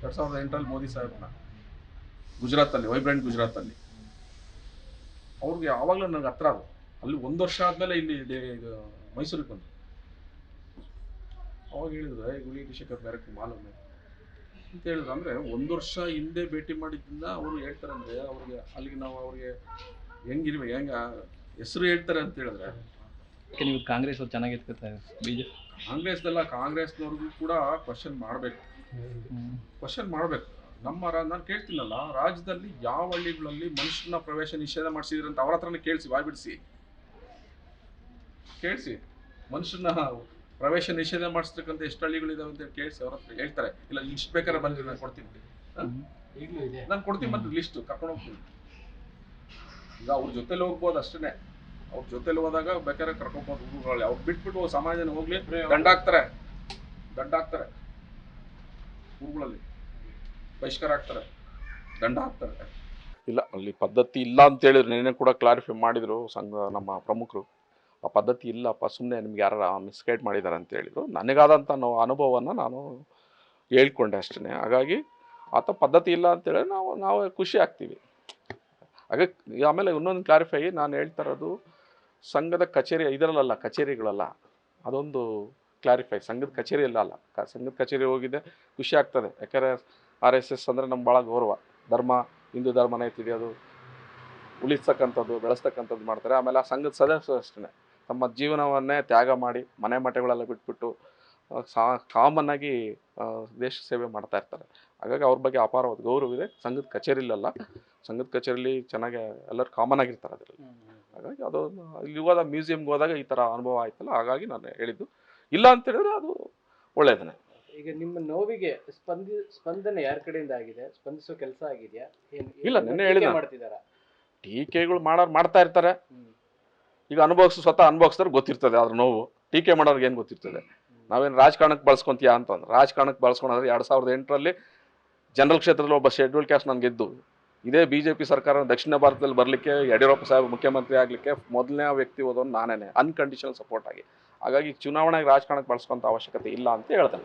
ಎರಡು ಸಾವಿರದ ಎಂಟರಲ್ಲಿ ಮೋದಿ ಸಾಹೇಬ್ನ ಗುಜರಾತಲ್ಲಿ ವೈಬ್ರೆಂಟ್ ಗುಜರಾತಲ್ಲಿ ಅವ್ರಿಗೆ ಆವಾಗಲೂ ನನಗೆ ಹತ್ರ ಅದು. ಅಲ್ಲಿ ಒಂದು ವರ್ಷ ಆದಮೇಲೆ ಇಲ್ಲಿ ಮೈಸೂರಿಗೆ ಬಂದರು. ಅವಾಗ ಹೇಳಿದ್ರೆ ಗುಳಿ ಅಭಿಷೇಕ ಬೇರೆ ಮಾಲೂಮೆ ಅಂತ ಹೇಳಿದ್ರು. ಅಂದರೆ ಒಂದು ವರ್ಷ ಹಿಂದೆ ಭೇಟಿ ಮಾಡಿದ್ದರಿಂದ ಅವರು ಹೇಳ್ತಾರೆ ಅಂದರೆ ಅವ್ರಿಗೆ, ಅಲ್ಲಿಗೆ ನಾವು ಅವ್ರಿಗೆ ಹೆಂಗಿರ್ಬೇಕು, ಹೆಂಗೆ ಹೆಸರು ಹೇಳ್ತಾರೆ ಅಂತ ಹೇಳಿದ್ರೆ ಯಾಕೆ ನೀವು ಕಾಂಗ್ರೆಸ್ ಅವ್ರು ಚೆನ್ನಾಗಿರ್ತಾರೆ ಬಿಜೆಪಿ? ಕಾಂಗ್ರೆಸ್ದೆಲ್ಲ ಕಾಂಗ್ರೆಸ್ನವ್ರಿಗೂ ಕೂಡ ಕ್ವಶನ್ ಮಾಡಬೇಕು. ಕ್ವಶನ್ ಮಾಡಬೇಕು. ನಮ್ಮ ರಾ ನಾನು ಕೇಳ್ತೀನಲ್ಲ ರಾಜ್ಯದಲ್ಲಿ ಯಾವ ಹಳ್ಳಿಗಳಲ್ಲಿ ಮನುಷ್ಯನ ಪ್ರವೇಶ ನಿಷೇಧ ಮಾಡಿಸಿದ್ರಂತ ಅಂತ ಅವ್ರ ಹತ್ರನೇ ಕೇಳಿಸಿ ಬಾಯ್ ಬಿಡಿಸಿ. ಕೇಳಿಸಿ. ಮನುಷ್ಯನ ಪ್ರವೇಶ ನಿಷೇಧ ಮಾಡಿಸ್ತಕ್ಕಂಥ ಎಷ್ಟು ಹಳ್ಳಿಗಳಿದಾವೆ ಅಂತ ಕೇಳಿಸಿ ಅವ್ರ ಹತ್ರ ಹೇಳ್ತಾರೆ. ಇಲ್ಲ ಲಿಸ್ಟ್ ಬೇಕಾದ್ರೆ ಬಂದ್ರೆ ನಾನು ಕೊಡ್ತೀನಿ. ಈಗಲೂ ಇದೆ. ನಾನು ಕೊಡ್ತೀನಿ ಬಂದು ಲಿಸ್ಟ್ ಕರ್ಕೊಂಡು ಹೋಗ್ತೀನಿ. ಈಗ ಅವ್ರ ಜೊತೆಲಿ ಹೋಗ್ಬೋದು ಅಷ್ಟೇ ಅವ್ರ ಜೊತೆಲಿ ಹೋದಾಗ ಬೇಕಾದ್ರೆ ಕರ್ಕೊಂಬೋದು ಹುಡುಗರಲ್ಲಿ ಅವ್ರು ಬಿಟ್ಬಿಟ್ಟು ಸಮಾಜನ ಹೋಗ್ಲಿ ದಂಡ ಹಾಕ್ತಾರೆ. ದಂಡ ಹಾಕ್ತಾರೆ. ಊರುಗಳಲ್ಲಿ ಬಹಿಷ್ಕಾರ ಆಗ್ತಾರೆ ದಂಡ ಹಾಕ್ತಾರೆ. ಇಲ್ಲ ಅಲ್ಲಿ ಪದ್ಧತಿ ಇಲ್ಲ ಅಂತ ಹೇಳಿದ್ರು ನೆನ್ನೆ ಕೂಡ ಕ್ಲಾರಿಫೈ ಮಾಡಿದ್ರು ಸಂಘ ನಮ್ಮ ಪ್ರಮುಖರು. ಆ ಪದ್ಧತಿ ಇಲ್ಲಪ್ಪ ಸುಮ್ಮನೆ ನಿಮ್ಗೆ ಯಾರು ಮಿಸ್ಗೈಡ್ ಮಾಡಿದ್ದಾರೆ ಅಂತ ಹೇಳಿದ್ರು. ನನಗಾದಂಥ ನಾವು ಅನುಭವವನ್ನು ನಾನು ಹೇಳ್ಕೊಂಡೆ ಅಷ್ಟೇ ಹಾಗಾಗಿ ಆತ ಪದ್ಧತಿ ಇಲ್ಲ ಅಂತೇಳಿ ನಾವು ನಾವು ಖುಷಿ ಆಗ್ತೀವಿ. ಹಾಗೆ ಆಮೇಲೆ ಇನ್ನೊಂದು ಕ್ಲಾರಿಫೈ ನಾನು ಹೇಳ್ತಾ ಇರೋದು ಸಂಘದ ಕಚೇರಿ ಇದರಲ್ಲ ಕಚೇರಿಗಳಲ್ಲ. ಅದೊಂದು ಕ್ಲಾರಿಫೈ ಸಂಘದ ಕಚೇರಿಯಲ್ಲ ಅಲ್ಲ. ಸಂಘದ ಕಚೇರಿ ಹೋಗಿದ್ದೆ, ಖುಷಿ ಆಗ್ತದೆ. ಯಾಕಂದರೆ ಆರ್ ಎಸ್ ಎಸ್ ಅಂದರೆ ನಮ್ಮ ಭಾಳ ಗೌರವ. ಧರ್ಮ, ಹಿಂದೂ ಧರ್ಮನೇ ಅದು ಉಳಿಸ್ತಕ್ಕಂಥದ್ದು, ಬೆಳೆಸ್ತಕ್ಕಂಥದ್ದು ಮಾಡ್ತಾರೆ. ಆಮೇಲೆ ಆ ಸಂಘದ ಸದಸ್ಯರು ಅಷ್ಟೇ ತಮ್ಮ ಜೀವನವನ್ನೇ ತ್ಯಾಗ ಮಾಡಿ, ಮನೆ ಮಠಗಳೆಲ್ಲ ಬಿಟ್ಬಿಟ್ಟು ಸಾ ಆಗಿ ದೇಶ ಸೇವೆ ಮಾಡ್ತಾ ಇರ್ತಾರೆ. ಹಾಗಾಗಿ ಅವ್ರ ಬಗ್ಗೆ ಅಪಾರವಾದ ಗೌರವ ಇದೆ ಸಂಘದ ಕಚೇರಿಲಲ್ಲ. ಸಂಘದ ಕಚೇರಿಲಿ ಚೆನ್ನಾಗಿ ಎಲ್ಲರೂ ಕಾಮನ್ ಆಗಿರ್ತಾರೆ ಅದರಲ್ಲಿ. ಹಾಗಾಗಿ ಅದು ಇಲ್ಲಿ ಹೋದ ಮ್ಯೂಸಿಯಂಗೆ ಹೋದಾಗ ಈ ಥರ ಅನುಭವ ಆಯ್ತಲ್ಲ ಹಾಗಾಗಿ ನಾನು ಹೇಳಿದ್ದು. ಇಲ್ಲ ಅಂತ ಹೇಳಿದ್ರೆ ಅದು ಒಳ್ಳೆಯದನ್ನೇ ಈಗ ನಿಮ್ಮ ನೋವಿಗೆ ಸ್ಪಂದಿ ಸ್ಪಂದನೆ ಯಾರ ಕಡೆಯಿಂದ ಆಗಿದೆ? ಸ್ಪಂದಿಸೋ ಕೆಲಸ ಆಗಿದೆಯಾ? ಇಲ್ಲ, ನಿನ್ನೆ ಹೇಳಿದ. ಮಾಡ್ತಿದಾರಾ ಟೀಕೆಗಳು ಮಾಡೋರು ಮಾಡ್ತಾ ಇರ್ತಾರೆ. ಈಗ ಅನುಭವಿಸ್ ಸ್ವತಃ ಅನುಭವಿಸಿದ್ರೆ ಗೊತ್ತಿರ್ತದೆ ಅದ್ರ ನೋವು. ಟೀಕೆ ಮಾಡೋರ್ಗೆ ಏನು ಗೊತ್ತಿರ್ತದೆ? ನಾವೇನು ರಾಜಕಾರಣಕ್ಕೆ ಬಳಸ್ಕೊಂತೀಯಾ ಅಂತಂದ್ರೆ ರಾಜಕಾರಣಕ್ಕೆ ಬಳಸ್ಕೊಂಡ್ರೆ ಎರಡು ಸಾವಿರದ ಎಂಟರಲ್ಲಿ ಜನರಲ್ ಕ್ಷೇತ್ರದಲ್ಲಿ ಒಬ್ಬ ಶೆಡ್ಯೂಲ್ ಕ್ಯಾಸ್ಟ್ ನಾನು ಗೆದ್ದು. ಇದೇ ಬಿ ಜೆ ಪಿ ಸರ್ಕಾರ ದಕ್ಷಿಣ ಭಾರತದಲ್ಲಿ ಬರಲಿಕ್ಕೆ ಯಡಿಯೂರಪ್ಪ ಸಾಹೇಬ್ ಮುಖ್ಯಮಂತ್ರಿ ಆಗಲಿಕ್ಕೆ ಮೊದಲನೇ ವ್ಯಕ್ತಿ ಓದೋನು ನಾನೇ ಅನ್ಕಂಡೀಷನಲ್ ಸಪೋರ್ಟ್ ಆಗಿ. ಹಾಗಾಗಿ ಚುನಾವಣೆಗೆ ರಾಜಕಾರಣಕ್ಕೆ ಬಳಸ್ಕೊಂಥ ಅವಶ್ಯಕತೆ ಇಲ್ಲ ಅಂತ ಹೇಳ್ದೆ